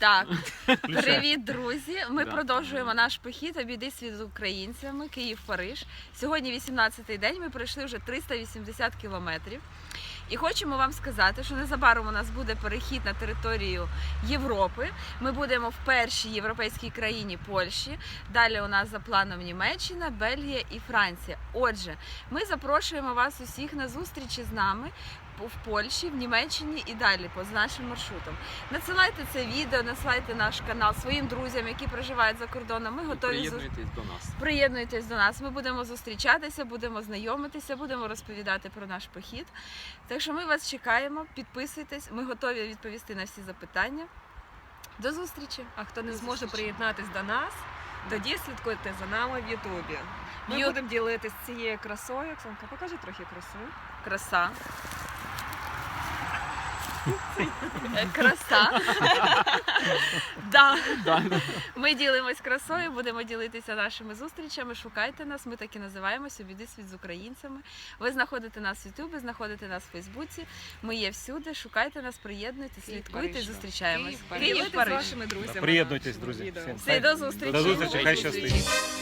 Так, привіт, друзі. Ми Да. продовжуємо наш похід обійди світ з українцями Київ-Париж. Сьогодні 18-й день. Ми пройшли вже 380 кілометрів. І хочемо вам сказати, що незабаром у нас буде перехід на територію Європи. Ми будемо в першій європейській країні Польщі. Далі у нас за планом Німеччина, Бельгія і Франція. Отже, ми запрошуємо вас усіх на зустрічі з нами в Польщі, в Німеччині і далі по з нашим маршрутом. Надсилайте це відео, надсилайте наш канал своїм друзям, які проживають за кордоном. Ми готові Приєднуйтесь до нас. Приєднуйтесь до нас. Ми будемо зустрічатися, будемо знайомитися, будемо розповідати про наш похід. Так що ми вас чекаємо, підписуйтесь. Ми готові відповісти на всі запитання. До зустрічі! А хто не зможе приєднатись до нас, тоді слідкуйте за нами в Ютубі. Ми Ю- будемо ділитися цією красою. Оксанка, покажи трохи красу. Краса. Краса. Да. Ми ділимось красою, будемо ділитися нашими зустрічами. Шукайте нас. Ми так і називаємося Обіди світ з українцями. Ви знаходите нас в Ютубі, знаходите нас в Фейсбуці. Ми є всюди. Шукайте нас, приєднуйтесь, слідкуйте, зустрічаємось. Київ, Париж. Париж. з вашими друзями. Приєднуйтесь, друзі. Всім. Все, до зустрічі. До зустрічі, хай щастить.